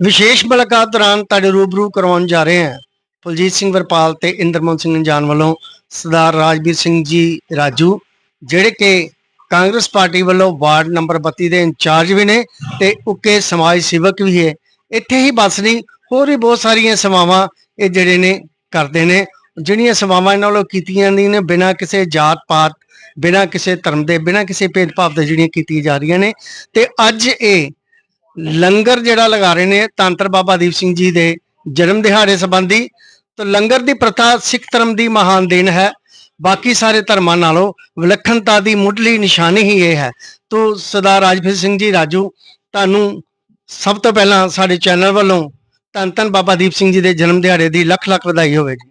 ਵਿਸ਼ੇਸ਼ ਮੁਲਾਕਾਤ ਦੌਰਾਨ ਤੁਹਾਡੇ ਰੂਬਰੂ ਕਰਵਾਉਣ ਜਾ ਰਹੇ ਹਾਂ। ਕੁਲਜੀਤ ਸਿੰਘ ਵਰਪਾਲ ਤੇ ਇੰਦਰਮੋਹਨ ਸਿੰਘ ਅੰਜਾਨ ਵੱਲੋਂ ਸਰਦਾਰ ਰਾਜਵੀਰ ਸਿੰਘ ਜੀ ਰਾਜੂ, ਜਿਹੜੇ ਕਿ ਕਾਂਗਰਸ ਪਾਰਟੀ ਵੱਲੋਂ ਵਾਰਡ ਨੰਬਰ 32 ਦੇ ਇੰਚਾਰਜ ਵੀ ਨੇ ਤੇ ਉੱਕੇ ਸਮਾਜ ਸੇਵਕ ਵੀ ਹੈ। ਇੱਥੇ ਹੀ ਬਸ ਨਹੀਂ, ਹੋਰ ਵੀ ਬਹੁਤ ਸਾਰੀਆਂ ਸੇਵਾਵਾਂ ਇਹ ਜਿਹੜੇ ਨੇ ਕਰਦੇ ਨੇ। ਜਿਹੜੀਆਂ ਸੇਵਾਵਾਂ ਇਹਨਾਂ ਵੱਲੋਂ ਕੀਤੀਆਂ ਜਾਂਦੀਆਂ ਨੇ, ਬਿਨਾਂ ਕਿਸੇ ਜਾਤ ਪਾਤ, ਬਿਨਾਂ ਕਿਸੇ ਧਰਮ ਦੇ, ਬਿਨਾਂ ਕਿਸੇ ਭੇਦਭਾਵ ਦੇ ਜਿਹੜੀਆਂ ਕੀਤੀਆਂ ਜਾ ਰਹੀਆਂ ਨੇ। ਤੇ ਅੱਜ ਇਹ ਲੰਗਰ ਜਿਹੜਾ ਲਗਾ ਰਹੇ ਨੇ ਤੰਤਰ ਬਾਬਾ ਦੀਪ ਸਿੰਘ ਜੀ ਦੇ ਜਨਮ ਦਿਹਾੜੇ ਸੰਬੰਧੀ, ਤਾਂ ਲੰਗਰ ਦੀ ਪ੍ਰਥਾ ਸਿੱਖ ਧਰਮ ਦੀ ਮਹਾਨ ਦੇਣ ਹੈ। ਬਾਕੀ ਸਾਰੇ ਧਰਮਾਂ ਨਾਲੋਂ ਵਿਲੱਖਣਤਾ ਦੀ ਮੁੱਢਲੀ ਨਿਸ਼ਾਨੀ ਹੀ ਇਹ ਹੈ। ਤੋ ਸਰਦਾਰ ਰਾਜਵੀਰ ਸਿੰਘ ਜੀ, ਰਾਜੂ, ਤੁਹਾਨੂੰ ਸਭ ਤੋਂ ਪਹਿਲਾਂ ਸਾਡੇ ਚੈਨਲ ਵੱਲੋਂ ਧੰਨ ਧੰਨ ਬਾਬਾ ਦੀਪ ਸਿੰਘ ਜੀ ਦੇ ਜਨਮ ਦਿਹਾੜੇ ਦੀ ਲੱਖ ਲੱਖ ਵਧਾਈ ਹੋਵੇ ਜੀ।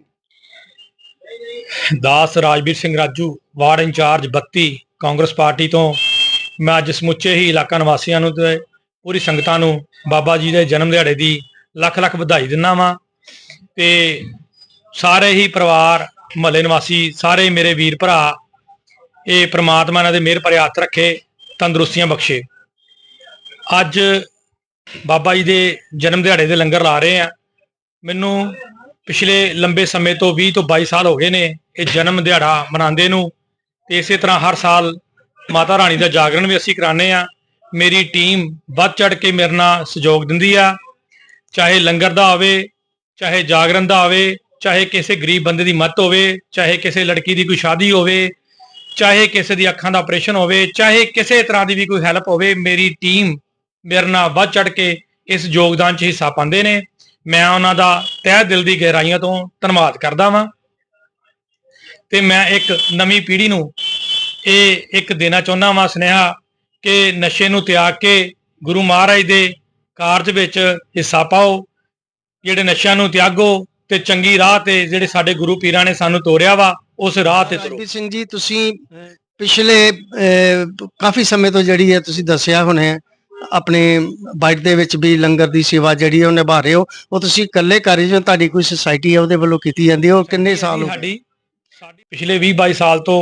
ਦਾਸ Rajveer Singh Raju, ward incharge 32 Congress party ਤੋਂ, ਮੈਂ ਅੱਜ ਸਮੁੱਚੇ ਹੀ ਇਲਾਕਾ ਨਿਵਾਸੀਆਂ ਨੂੰ ਤੇ ਪੂਰੀ ਸੰਗਤਾਂ ਨੂੰ ਬਾਬਾ ਜੀ ਦੇ ਜਨਮ ਦਿਹਾੜੇ ਦੀ ਲੱਖ ਲੱਖ ਵਧਾਈ ਦਿੰਦਾ ਵਾਂ। ਤੇ ਸਾਰੇ ਹੀ ਪਰਿਵਾਰ, ਮਹੱਲੇ ਨਿਵਾਸੀ, ਸਾਰੇ ਮੇਰੇ ਵੀਰ ਭਰਾ, ਇਹ ਪ੍ਰਮਾਤਮਾ ਇਹਨਾਂ ਦੇ ਮਿਹਰ ਭਰੇ ਹੱਥ ਰੱਖੇ, ਤੰਦਰੁਸਤੀਆਂ ਬਖਸ਼ੇ। ਅੱਜ ਬਾਬਾ ਜੀ ਦੇ ਜਨਮ ਦਿਹਾੜੇ ਦੇ ਲੰਗਰ ਲਾ ਰਹੇ ਆ। ਮੈਨੂੰ ਪਿਛਲੇ ਲੰਬੇ ਸਮੇਂ ਤੋਂ 20 ਤੋਂ 22 ਸਾਲ ਹੋ ਗਏ ਨੇ ਇਹ ਜਨਮ ਦਿਹਾੜਾ ਮਨਾਉਂਦੇ ਨੂੰ। ਤੇ ਇਸੇ ਤਰ੍ਹਾਂ ਹਰ ਸਾਲ ਮਾਤਾ ਰਾਣੀ ਦਾ ਜਾਗਰਣ ਵੀ ਅਸੀਂ ਕਰਾਉਂਦੇ ਆ। ਮੇਰੀ ਟੀਮ ਵੱਧ ਚੜ ਕੇ ਮੇਰੇ ਨਾਲ ਸਹਿਯੋਗ ਦਿੰਦੀ ਆ। ਚਾਹੇ ਲੰਗਰ ਦਾ ਆਵੇ ਚਾਹੇ ਜਾਗਰਣ ਦਾ ਆਵੇ ਚਾਹੇ ਕਿਸੇ ਗਰੀਬ ਬੰਦੇ ਦੀ ਮਦਦ ਹੋਵੇ, ਚਾਹੇ ਕਿਸੇ ਲੜਕੀ ਦੀ ਕੋਈ ਸ਼ਾਦੀ ਹੋਵੇ, ਚਾਹੇ ਕਿਸੇ ਦੀ ਅੱਖਾਂ ਦਾ ਆਪਰੇਸ਼ਨ ਹੋਵੇ, ਚਾਹੇ ਕਿਸੇ ਤਰ੍ਹਾਂ ਦੀ ਵੀ ਕੋਈ ਹੈਲਪ ਹੋਵੇ, ਮੇਰੀ ਟੀਮ ਮੇਰੇ ਨਾਲ ਵੱਧ ਚੜ ਕੇ ਇਸ ਯੋਗਦਾਨ 'ਚ ਹਿੱਸਾ ਪਾਉਂਦੇ ਨੇ। ਮੈਂ ਉਹਨਾਂ ਦਾ ਤਹਿ ਦਿਲ ਦੀ ਗਹਿਰਾਈਆਂ ਤੋਂ ਧੰਨਵਾਦ ਕਰਦਾ ਵਾਂ। ਤੇ ਮੈਂ ਇੱਕ ਨਵੀਂ ਪੀੜ੍ਹੀ ਨੂੰ ਇਹ ਇੱਕ ਦੇਣਾ ਚਾਹੁੰਦਾ ਵਾਂ, ਸੁਨੇਹਾ ਕਿ ਨਸ਼ੇ ਨੂੰ ਤਿਆਗ ਕੇ ਗੁਰੂ ਮਹਾਰਾਜ ਦੇ ਕਾਰਜ ਵਿੱਚ ਹਿੱਸਾ ਪਾਓ ਜਿਹੜੇ ਨਸ਼ਿਆਂ ਨੂੰ ਤਿਆਗੋ ਤੇ ਚੰਗੀ ਰਾਹ ਤੇ ਜਿਹੜੇ ਸਾਡੇ ਗੁਰੂ ਪੀਰਾਂ ਨੇ ਸਾਨੂੰ ਤੋਰਿਆ ਵਾ ਉਸ ਰਾਹ ਤੇ ਤੁਰੋ। ਸਿੰਘ ਜੀ ਤੁਸੀਂ ਪਿਛਲੇ ਕਾਫੀ ਸਮੇਂ ਤੋਂ ਜਿਹੜੀ ਹੈ ਤੁਸੀਂ ਦੱਸਿਆ ਹੁਣੇ ਆਪਣੇ ਬਾਈਟ ਦੇ ਵਿੱਚ ਵੀ ਲੰਗਰ ਦੀ ਸੇਵਾ ਜਿਹੜੀ ਹੈ ਉਹ ਨਿਭਾ ਰਹੇ ਹੋ ਉਹ ਤੁਸੀਂ ਇਕੱਲੇ ਕਰ ਰਹੇ ਹੋ ਤੁਹਾਡੀ ਕੋਈ ਸੁਸਾਇਟੀ ਹੈ ਉਹਦੇ ਵੱਲੋਂ ਕੀਤੀ ਜਾਂਦੀ ਹੈ ਉਹ ਕਿੰਨੇ ਸਾਲ ਹੋ ਗਏ? ਸਾਡੀ ਸਾਡੀ ਪਿਛਲੇ 20 22 ਸਾਲ ਤੋਂ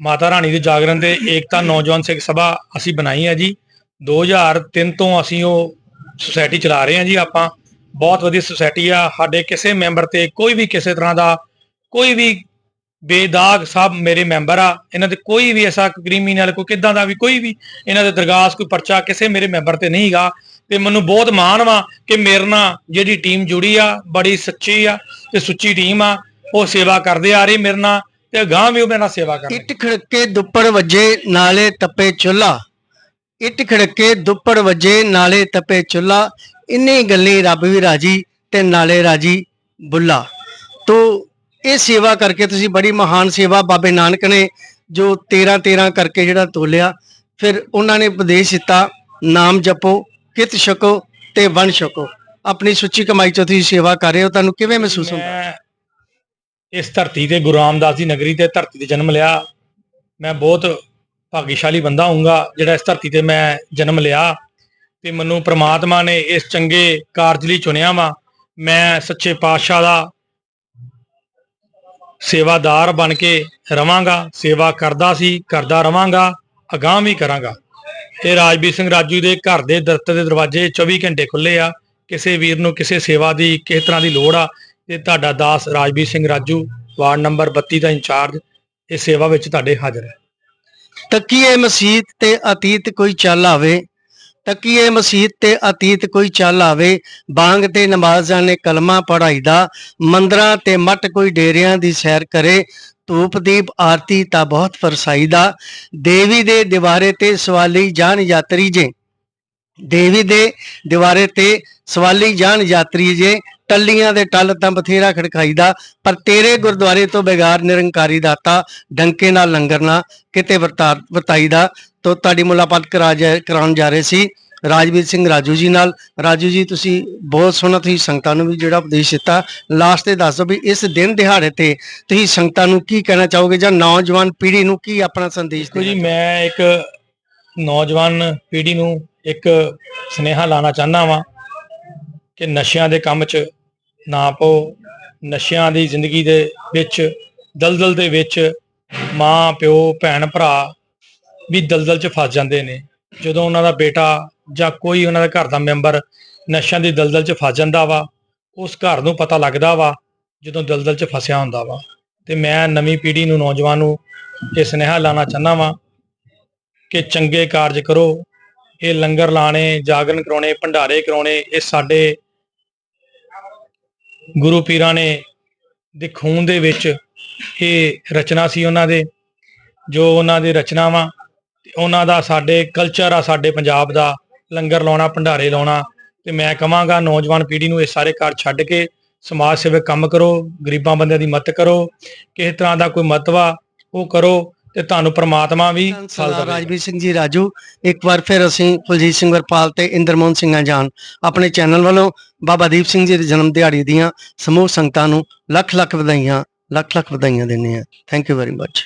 ਮਾਤਾ ਰਾਣੀ ਦੇ ਜਾਗਰਣ ਤੇ ਏਕਤਾ ਨੌਜਵਾਨ ਸਿੱਖ ਸਭਾ ਅਸੀਂ ਬਣਾਈ ਹੈ ਜੀ। 2003 ਤੋਂ ਅਸੀਂ ਉਹ ਸੁਸਾਇਟੀ ਚਲਾ ਰਹੇ ਹਾਂ ਜੀ ਆਪਾਂ। ਬਹੁਤ ਵਧੀਆ ਸੁਸਾਇਟੀ ਆ। ਸਾਡੇ ਕਿਸੇ ਮੈਂਬਰ ਤੇ ਕੋਈ ਵੀ ਕਿਸੇ ਤਰ੍ਹਾਂ ਦਾ ਕੋਈ ਵੀ ਬੇਦਾਗ ਸਭ ਮੇਰੇ ਮੈਂਬਰ ਆ। ਇਹਨਾਂ ਤੇ ਕੋਈ ਵੀ ਐਸਾ ਕ੍ਰਿਮੀਨਲ ਕੋਈ ਕਿਦਾਂ ਦਾ ਵੀ ਕੋਈ ਵੀ ਇਹਨਾਂ ਦੇ ਦਰਗਾਸ ਕੋਈ ਪਰਚਾ ਕਿਸੇ ਮੇਰੇ ਮੈਂਬਰ ਤੇ ਨਹੀਂਗਾ ਤੇ ਮੈਨੂੰ ਬਹੁਤ ਮਾਣ ਵਾ ਕਿ ਮੇਰੇ ਨਾਲ ਜਿਹੜੀ ਟੀਮ ਜੁੜੀ ਆ, ਬੜੀ ਸੱਚੀ ਆ ਤੇ ਸੁੱਚੀ ਟੀਮ ਆ, ਉਹ ਸੇਵਾ ਕਰਦੇ ਆ ਰਹੀ ਮੇਰੇ ਨਾਲ। ਤੇ ਅਗਾਂਹ ਵੀ ਉਹ ਮੇਰੇ ਸੇਵਾ ਕਰਨਗੇ। ਇੱਟ ਖੜਕੇ ਦੁੱਪੜ ਵੱਜੇ ਨਾਲੇ ਤਪੇ ਚੁੱਲਾ। ਇੱਟ ਖੜਕੇ ਦੁੱਪੜ ਵੱਜੇ ਨਾਲੇ ਤਪੇ ਚੁੱਲਾ। ਇੰਨੀ ਗੱਲੀ ਰੱਬ ਵੀ ਰਾਜੀ ਤੇ ਨਾਲੇ ਰਾਜੀ ਬੁੱਲਾ। ਤੋ ਇਹ ਸੇਵਾ ਕਰਕੇ ਤੁਸੀਂ ਬੜੀ ਮਹਾਨ ਸੇਵਾ ਬਾਬੇ ਨਾਨਕ ਨੇ ਜੋ 13 13 ਕਰਕੇ ਜਿਹੜਾ ਤੋਲਿਆ। ਫਿਰ ਉਹਨਾਂ ਨੇ ਉਪਦੇਸ਼ ਦਿੱਤਾ ਨਾਮ ਜਪੋ ਕਿਤ ਛਕੋ ਤੇ ਵੰਡ ਛਕੋ। ਆਪਣੀ ਸੁੱਚੀ ਕਮਾਈ ਚੋਂ ਤੁਸੀਂ ਸੇਵਾ ਕਰ ਰਹੇ ਹੋ ਤੁਹਾਨੂੰ ਕਿਵੇਂ ਮਹਿਸੂਸ ਹੁੰਦਾ? ਇਸ ਧਰਤੀ ਤੇ ਗੁਰੂ ਰਾਮਦਾਸ ਦੀ ਨਗਰੀ ਤੇ ਧਰਤੀ ਤੇ ਜਨਮ ਲਿਆ। ਮੈਂ ਬਹੁਤ ਭਾਗੀਸ਼ਾਲੀ ਬੰਦਾ ਹੋਊਂਗਾ ਜਿਹੜਾ ਇਸ ਧਰਤੀ ਤੇ ਮੈਂ ਜਨਮ ਲਿਆ ਤੇ ਮੈਨੂੰ ਪ੍ਰਮਾਤਮਾ ਨੇ ਇਸ ਚੰਗੇ ਕਾਰਜ ਲਈ ਚੁਣਿਆ ਵਾ। ਮੈਂ ਸੱਚੇ ਪਾਤਸ਼ਾਹ ਦਾ ਸੇਵਾਦਾਰ ਬਣ ਕੇ ਰਵਾਂਗਾ, ਸੇਵਾ ਕਰਦਾ ਸੀ, ਕਰਦਾ ਰਵਾਂਗਾ, ਅਗਾਂਹ ਵੀ ਕਰਾਂਗਾ। ਇਹ ਰਾਜਵੀਰ ਸਿੰਘ ਰਾਜੂ ਦੇ ਘਰ ਦੇ ਦਰਤ ਦੇ ਦਰਵਾਜ਼ੇ 24 ਘੰਟੇ ਖੁੱਲੇ ਆ। ਕਿਸੇ ਵੀਰ ਨੂੰ ਕਿਸੇ ਸੇਵਾ ਦੀ, ਕਿਸੇ ਤਰ੍ਹਾਂ ਦੀ ਲੋੜ ਆ। ਤੇ ਤੁਹਾਡਾ ਦਾਸ ਰਾਜਵੀਰ ਸਿੰਘ ਰਾਜੂ, ਵਾਰਡ ਨੰਬਰ 32 ਦਾ ਇੰਚਾਰਜ ਇਹ ਸੇਵਾ ਵਿੱਚ ਤੁਹਾਡੇ ਹਾਜ਼ਰ ਹੈ। ਤਕੀਏ ਮਸੀਤ ਤੇ ਅਤੀਤ ਕੋਈ ਚੱਲ ਆਵੇ? ਤਕੀਏ ਮਸੀਤ ਤੇ ਅਤੀਤ ਕੋਈ ਚੱਲ ਆਵੇ? ਬਾਂਗ ਤੇ ਨਮਾਜ਼ਾਂ ਨੇ ਕਲਮਾ ਪੜਾਈਦਾ ਮੰਦਰਾਂ ਤੇ ਮੱਟ ਕੋਈ ਡੇਰਿਆਂ ਦੀ ਸੈਰ ਕਰੇ, ਧੂਪ ਦੀਪ ਆਰਤੀ ਤਾਂ ਬਹੁਤ ਫਰਸਾਈਦਾ ਦੇਵੀ ਦੇ ਦੀਵਾਰੇ ਤੇ ਸਵਾਲੀ ਜਾਨ ਯਾਤਰੀ ਜੇ। ਦੇਵੀ ਦੇ ਦੀਵਾਰੇ ਤੇ ਸਵਾਲੀ ਜਾਨ ਯਾਤਰੀ ਜੇ ਟੱਲੀਆਂ ਦੇ ਟੱਲ ਤਾਂ ਬਥੇਰਾ ਖੜਕਾਈਦਾ ਪਰ ਤੇਰੇ ਗੁਰਦੁਆਰੇ ਤੋਂ ਬੇਗਾਰ ਨਿਰੰਕਾਰੀ ਦਾਤਾ ਡੰਕੇ ਨਾਲ ਲੰਗਰ ਨਾ ਕਿਤੇ ਵਰਤਾ ਵਰਤਾਈਦਾ। ਤੋਂ ਤੁਹਾਡੀ ਮੁਲਾਕਾਤ ਕਰਾ ਜਾ- ਕਰਾਉਣ ਜਾ ਰਹੇ ਸੀ ਰਾਜਵੀਰ ਸਿੰਘ ਰਾਜੂ ਜੀ ਨਾਲ। ਰਾਜੂ ਜੀ ਤੁਸੀਂ ਬਹੁਤ ਸੋਹਣਾ ਤੁਸੀਂ ਸੰਗਤਾਂ ਨੂੰ ਵੀ ਜਿਹੜਾ ਉਪਦੇਸ਼ ਦਿੱਤਾ ਲਾਸਟ ਤੇ ਦੱਸ ਵੀ ਇਸ ਦਿਨ ਦਿਹਾੜੇ ਤੇ ਤੁਸੀਂ ਸੰਗਤਾਂ ਨੂੰ ਕੀ ਕਹਿਣਾ ਚਾਹੋਗੇ ਜਾਂ ਨੌਜਵਾਨ ਪੀੜ੍ਹੀ ਨੂੰ ਕੀ ਆਪਣਾ ਸੰਦੇਸ਼ ਦੇਖੋ ਜੀ ਦੇਣਾ ਮੈਂ ਇੱਕ ਨੌਜਵਾਨ ਪੀੜ੍ਹੀ ਨੂੰ ਇੱਕ ਸੁਨੇਹਾ ਲਾਣਾ ਚਾਹੁੰਦਾ ਵਾਂ। ਕਿ ਨਸ਼ਿਆਂ ਦੇ ਕੰਮ 'ਚ ਨਾ ਪਾਓ, ਨਸ਼ਿਆਂ ਦੀ ਜ਼ਿੰਦਗੀ ਦੇ ਵਿੱਚ, ਦਲਦਲ ਦੇ ਵਿੱਚ ਮਾਂ, ਪਿਓ, ਭੈਣ, ਭਰਾ ਵੀ ਦਲਦਲ 'ਚ ਫਸ ਜਾਂਦੇ ਨੇ। ਜਦੋਂ ਉਹਨਾਂ ਦਾ ਬੇਟਾ ਜਾਂ ਕੋਈ ਉਹਨਾਂ ਦਾ ਘਰ ਦਾ ਮੈਂਬਰ ਨਸ਼ਿਆਂ ਦੀ ਦਲਦਲ 'ਚ ਫਸ ਜਾਂਦਾ ਵਾ, ਉਸ ਘਰ ਨੂੰ ਪਤਾ ਲੱਗਦਾ ਵਾ ਜਦੋਂ ਦਲਦਲ 'ਚ ਫਸਿਆ ਹੁੰਦਾ ਵਾ। ਤੇ ਮੈਂ ਨਵੀਂ ਪੀੜ੍ਹੀ ਨੂੰ, ਨੌਜਵਾਨ ਨੂੰ ਇਹ ਸੁਨੇਹਾ ਲਾਣਾ ਚਾਹੁੰਦਾ ਵਾਂ ਕਿ ਚੰਗੇ ਕਾਰਜ ਕਰੋ, ਇਹ ਲੰਗਰ ਲਾਣੇ ਜਾਗਰਣ ਕਰਾਉਣੇ, ਭੰਡਾਰੇ ਕਰਾਉਣੇ, ਇਹ ਸਾਡੇ ਗੁਰੂ ਪੀਰਾਂ ਨੇ ਦੇ ਖੂਨ ਦੇ ਵਿੱਚ ਇਹ ਰਚਨਾ ਸੀ ਉਹਨਾਂ ਦੇ, ਜੋ ਉਹਨਾਂ ਦੀ ਰਚਨਾਵਾਂ ਤੇ ਉਹਨਾਂ ਦਾ ਸਾਡੇ ਕਲਚਰ ਆ, ਸਾਡੇ ਪੰਜਾਬ ਦਾ, ਲੰਗਰ ਲਾਉਣਾ, ਭੰਡਾਰੇ ਲਾਉਣਾ ਤੇ ਮੈਂ ਕਹਾਂਗਾ ਨੌਜਵਾਨ ਪੀੜ੍ਹੀ ਨੂੰ ਇਹ ਸਾਰੇ ਕਾਰ ਛੱਡ ਕੇ ਸਮਾਜ ਸੇਵਕ ਕੰਮ ਕਰੋ, ਗਰੀਬਾਂ ਬੰਦਿਆਂ ਦੀ ਮਦਦ ਕਰੋ, ਕਿਸੇ ਤਰ੍ਹਾਂ ਦਾ ਕੋਈ ਮਤਵਾ ਉਹ ਕਰੋ ਤੇ ਤੁਹਾਨੂੰ ਪ੍ਰਮਾਤਮਾ ਵੀ ਫਲ ਰਾਜਵੀਰ ਸਿੰਘ ਜੀ ਰਾਜੂ। ਇੱਕ ਵਾਰ ਫਿਰ ਅਸੀਂ ਕੁਲਜੀਤ ਸਿੰਘ ਵਰਪਾਲ ਤੇ ਇੰਦਰਮੋਹਨ ਸਿੰਘ ਜਾਨ ਆਪਣੇ ਚੈਨਲ ਵੱਲੋਂ ਬਾਬਾ ਦੀਪ ਸਿੰਘ ਜੀ ਦੇ ਜਨਮ ਦਿਹਾੜੇ ਦੀਆਂ ਸਮੂਹ ਸੰਗਤਾਂ ਨੂੰ ਲੱਖ ਲੱਖ ਵਧਾਈਆਂ ਲੱਖ ਲੱਖ ਵਧਾਈਆਂ ਦਿੰਦੇ ਹਾਂ। Thank you very much